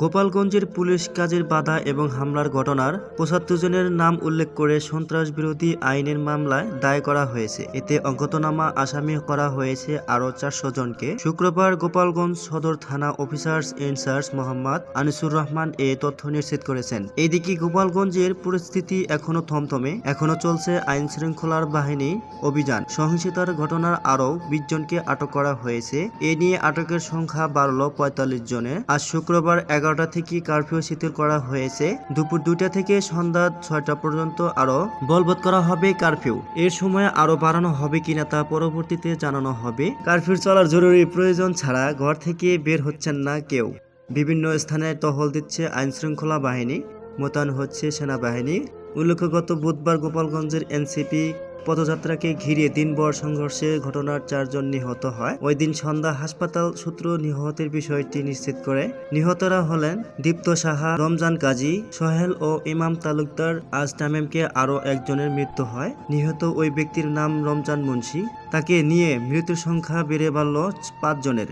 গোপালগঞ্জের পুলিশ কাজের বাধা এবং হামলার ঘটনার পঁচাত্তর জনের নাম উল্লেখ করে সন্ত্রাস বিরোধী আইনের মামলায় দায় করা হয়েছে। এতে অজ্ঞাতনামা আসামি করা হয়েছে আরও চারশো জনকে। শুক্রবার গোপালগঞ্জ সদর থানা officers in charge Mohammad Anisur Rahman এ তথ্য নিশ্চিত করেছেন। এদিকে গোপালগঞ্জের পরিস্থিতি এখনও থমথমে। এখনও চলছে আইন শৃঙ্খলার বাহিনী অভিযান। সহিংসতার ঘটনার আরও বিশ জনকে আটক করা হয়েছে। এ নিয়ে আটকের সংখ্যা বাড়লো পঁয়তাল্লিশ জনে আজ শুক্রবার এগারোটা থেকে কারফিউ শিথিল করা হয়েছে। দুপুর দুইটা থেকে সন্ধ্যা ছয়টা পর্যন্ত আরও বলবৎ করা হবে কারফিউ। এর সময় আরও বাড়ানো হবে কিনা তা পরবর্তীতে জানানো হবে। কারফিউ চলার জরুরি প্রয়োজন ছাড়া ঘর থেকে বের হচ্ছেন না কেউ। বিভিন্ন স্থানে টহল দিচ্ছে আইন শৃঙ্খলা বাহিনী। মোতায়েন হচ্ছে সেনাবাহিনী। উল্লেখ্য গত বুধবার গোপালগঞ্জের এনসিপি পদযাত্রাকে ঘিরে দিনভর সংঘর্ষে ঘটনার চারজন নিহত হয়। ওই দিন সন্ধ্যা হাসপাতাল সূত্র নিহতের বিষয়টি নিশ্চিত করে। নিহতরা হলেন দীপ্ত সাহা, রমজান কাজী, সোহেল ও ইমাম তালুকদার আজ তামিমকে আরও একজনের মৃত্যু হয়। নিহত ওই ব্যক্তির নাম রমজান মুন্সি। তাকে নিয়ে মৃত্যুর সংখ্যা বেড়ে বাড়ল পাঁচজনের।